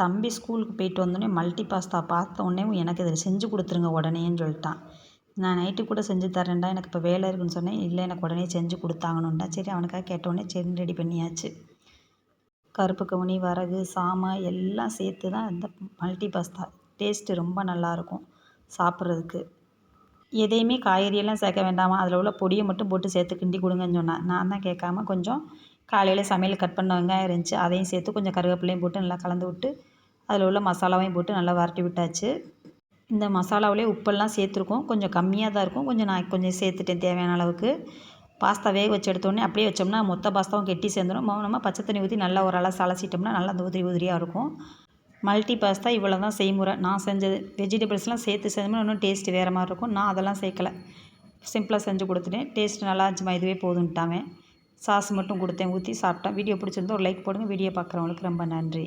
தம்பி ஸ்கூலுக்கு போயிட்டு வந்தோடனே மல்டி பாஸ்தா பார்த்த உடனே எனக்கு இதை செஞ்சு கொடுத்துருங்க உடனேன்னு சொல்லிட்டான். நான் நைட்டு கூட செஞ்சு தரேன்டா எனக்கு இப்போ வேலை இருக்குன்னு சொன்னேன். இல்லை எனக்கு உடனே செஞ்சு கொடுத்தாங்கணுன்டா சரி அவனுக்காக கேட்டோடனே சரி ரெடி பண்ணியாச்சு. கருப்பு கவுனி வரகு சாமை எல்லாம் சேர்த்து தான் இந்த மல்டி பாஸ்தா டேஸ்ட்டு ரொம்ப நல்லாயிருக்கும் சாப்பிட்றதுக்கு. எதையுமே காய்கறியெல்லாம் சேர்க்க வேண்டாமா? அதில் உள்ள பொடியை மட்டும் போட்டு சேர்த்து கிண்டி கொடுங்கன்னு சொன்னேன். நான் தான் கேட்காம கொஞ்சம் காலையில் சமையல் கட் பண்ண வெங்காயம் இருந்துச்சு அதையும் சேர்த்து கொஞ்சம் கருவேப்பிலையும் போட்டு நல்லா கலந்து விட்டு அதில் உள்ள மசாலாவையும் போட்டு நல்லா வரட்டி விட்டாச்சு. இந்த மசாலாவிலே உப்பெல்லாம் சேர்த்துருக்கோம். கொஞ்சம் கம்மியாக தான் இருக்கும். கொஞ்சம் நான் கொஞ்சம் சேர்த்துட்டேன் தேவையான அளவுக்கு. பாஸ்தா வேக வச்சு எடுத்தோடனே அப்படியே வச்சோம்னா மொத்த பாஸ்தாவும் கெட்டி சேர்ந்துடும் நம்ம பச்சை தண்ணி ஊற்றி நல்லா ஒரு அலை சலச்சிட்டோம்னா நல்லா அந்த உதிரி உதிரியாக இருக்கும். மல்டி பாஸ்தா இவ்வளோ தான் செய்முறை. நான் செஞ்சது வெஜிடபிள்ஸ்லாம் சேர்த்து செஞ்சோம்னா இன்னும் டேஸ்ட்டு வேறு மாதிரி இருக்கும். நான் அதெல்லாம் சேர்க்கல. சிம்பிளாக செஞ்சு கொடுத்துட்டேன். டேஸ்ட் நல்லா இருந்துச்சுமா? இதுவே போதுன்ட்டாங்க சாஸ் மட்டும் கொடுத்தேன். ஊற்றி சாப்பிட்டேன். வீடியோ பிடிச்சிருந்தா ஒரு லைக் போடுங்க. வீடியோ பார்க்குறவங்களுக்கு ரொம்ப நன்றி.